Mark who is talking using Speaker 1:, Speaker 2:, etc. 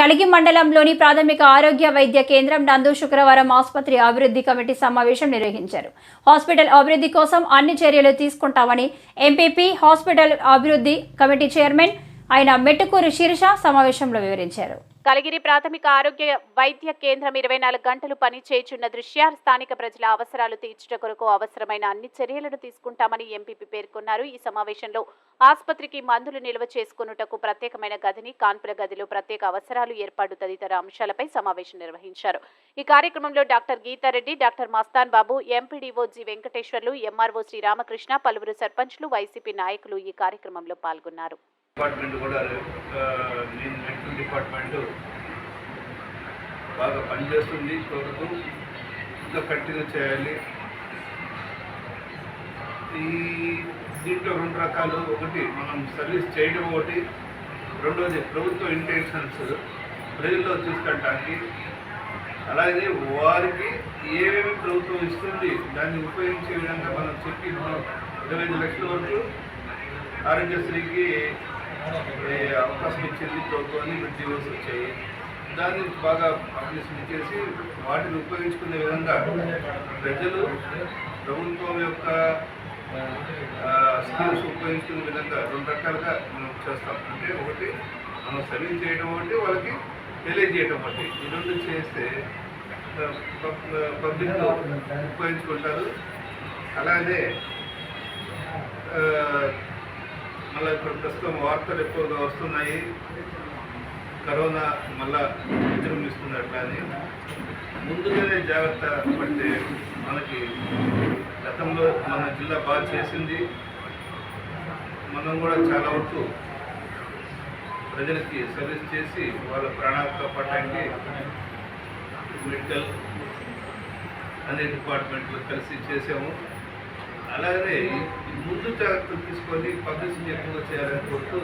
Speaker 1: కలిగి మండలంలోని ప్రాథమిక ఆరోగ్య వైద్య కేంద్రం నందు శుక్రవారం ఆసుపత్రి అభివృద్ధి కమిటీ సమావేశం నిర్వహించారు. హాస్పిటల్ అభివృద్ధి కోసం అన్ని చర్యలు తీసుకుంటామని ఎంపీపీ హాస్పిటల్ అభివృద్ధి కమిటీ చైర్మన్ ఆయన మెట్టుకూరు శీర్ష సమావేశంలో వివరించారు.
Speaker 2: కలిగిరి ప్రాథమిక ఆరోగ్య వైద్య కేంద్రం ఇరవై నాలుగు గంటలు పనిచేయుచున్న దృశ్యా దృష్ట్యా స్థానిక ప్రజల అవసరాలు తీర్చుట కొరకు అవసరమైన అన్ని చర్యలను తీసుకుంటామని ఎంపీపీ పేర్కొన్నారు. ఈ సమావేశంలో ఆసుపత్రికి మందులు నిల్వ చేసుకున్నటకు ప్రత్యేకమైన గదిని కాన్పుల గదిలో ప్రత్యేక అవసరాలు ఏర్పాటు తదితర అంశాలపై సమావేశం నిర్వహించారు. ఈ కార్యక్రమంలో doctor Geetha Reddy doctor Mastan Babu MPDO G Venkateswarlu MRO Sriramakrishna పలువురు సర్పంచ్లు వైసీపీ నాయకులు ఈ కార్యక్రమంలో పాల్గొన్నారు.
Speaker 3: డిపార్ట్మెంట్ కూడా నేను మెడికల్ డిపార్ట్మెంట్ బాగా పనిచేస్తుంది. చూడదు ఇంకా కంటిన్యూ చేయాలి. ఈ దీంట్లో రెండు రకాలు. ఒకటి మనం సర్వీస్ చేయడం ఒకటి రెండోది ప్రభుత్వ ఇంటెన్షన్స్ ప్రజల్లో తీసుకెళ్ళడానికి అలాగే వారికి ఏమేమి ప్రభుత్వం ఇస్తుంది దాన్ని ఉపయోగించే విధంగా మనం చెప్పి ఇరవై ఐదు లక్షల వరకు ఆరోగ్యశ్రీకి అవకాశం ఇచ్చింది ప్రభుత్వాన్ని ఇప్పుడు జీవోస్ వచ్చాయి. దాన్ని బాగా అప్లికేషన్ చేసి వాటిని ఉపయోగించుకునే విధంగా ప్రజలు ప్రభుత్వం యొక్క స్కీమ్స్ ఉపయోగించుకునే విధంగా రెండు రకాలుగా మనం చేస్తాం. అంటే ఒకటి మనం సర్వీస్ చేయడం ఒకటి వాళ్ళకి తెలియజేయడం ఒకటి. ఈ రెండు చేస్తే పబ్లిక్ ఉపయోగించుకుంటారు. అలాగే మళ్ళీ ఇప్పుడు ప్రస్తుతం వార్తలు ఎక్కువగా వస్తున్నాయి. కరోనా మళ్ళా విజృంభిస్తున్నట్లు అని. ముందుగానే జాగ్రత్త పడితే మనకి గతంలో మన జిల్లా బాగా చేసింది. మనం కూడా చాలా వరకు ప్రజలకి సర్వీస్ చేసి వాళ్ళ ప్రాణాలు కాపాడడానికి మెడికల్ అనే డిపార్ట్మెంట్లు కలిసి చేసాము. అలాగే ఈ ముందు జాగ్రత్తలు తీసుకొని పబ్లిసిటీ ఎక్కువగా చేయాలని కోరుతూ